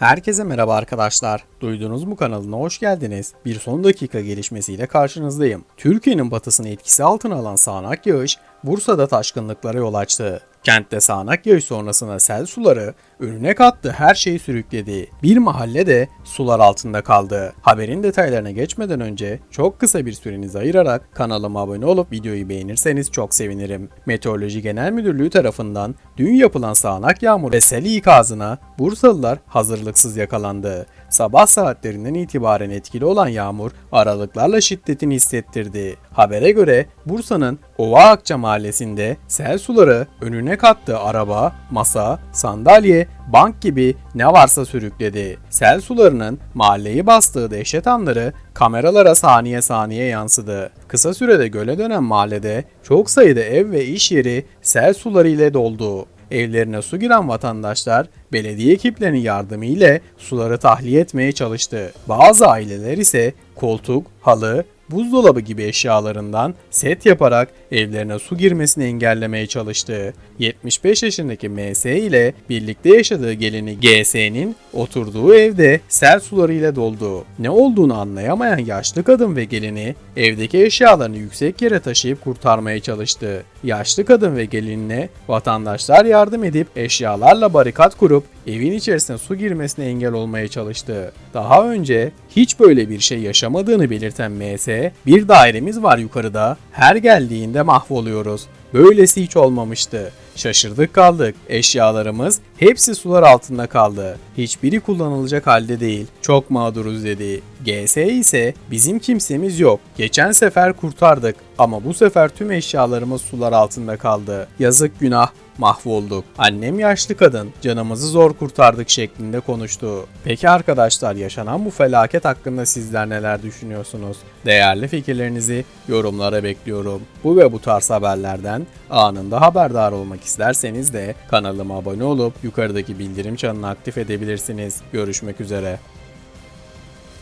Herkese merhaba arkadaşlar. Duydunuz mu kanalına hoş geldiniz. Bir son dakika gelişmesiyle karşınızdayım. Türkiye'nin batısını etkisi altına alan sağanak yağış Bursa'da taşkınlıklara yol açtı. Kentte sağanak yağış sonrasında sel suları önüne kattı her şeyi sürükledi. Bir mahalle de sular altında kaldı. Haberin detaylarına geçmeden önce çok kısa bir sürenizi ayırarak kanalıma abone olup videoyu beğenirseniz çok sevinirim. Meteoroloji Genel Müdürlüğü tarafından dün yapılan sağanak yağmur ve sel ikazına Bursalılar hazırlıksız yakalandı. Sabah saatlerinden itibaren etkili olan yağmur aralıklarla şiddetini hissettirdi. Habere göre Bursa'nın Ova Akça mahallesinde sel suları önüne kattığı araba, masa, sandalye, bank gibi ne varsa sürükledi. Sel sularının mahalleyi bastığı dehşet anları kameralara saniye saniye yansıdı. Kısa sürede göle dönen mahallede çok sayıda ev ve iş yeri sel suları ile doldu. Evlerine su giren vatandaşlar belediye ekiplerinin yardımı ile suları tahliye etmeye çalıştı. Bazı aileler ise koltuk, halı, buzdolabı gibi eşyalarından set yaparak evlerine su girmesini engellemeye çalıştı. 75 yaşındaki MS ile birlikte yaşadığı gelini GS'nin oturduğu evde sel suları ile doldu. Ne olduğunu anlayamayan yaşlı kadın ve gelini evdeki eşyalarını yüksek yere taşıyıp kurtarmaya çalıştı. Yaşlı kadın ve gelinine vatandaşlar yardım edip eşyalarla barikat kurup evin içerisine su girmesine engel olmaya çalıştı. Daha önce hiç böyle bir şey yaşamadığını belirten MS, bir dairemiz var yukarıda, her geldiğinde mahvoluyoruz. Böylesi hiç olmamıştı. Şaşırdık kaldık. Eşyalarımız hepsi sular altında kaldı. Hiçbiri kullanılacak halde değil. Çok mağduruz dedi. GS ise bizim kimsemiz yok. Geçen sefer kurtardık ama bu sefer tüm eşyalarımız sular altında kaldı. Yazık günah mahvolduk. Annem yaşlı kadın, canımızı zor kurtardık şeklinde konuştu. Peki arkadaşlar yaşanan bu felaket hakkında sizler neler düşünüyorsunuz? Değerli fikirlerinizi yorumlara bekliyorum. Bu ve bu tarz haberlerden anında haberdar olmak isterseniz de kanalıma abone olup yukarıdaki bildirim çanını aktif edebilirsiniz. Görüşmek üzere.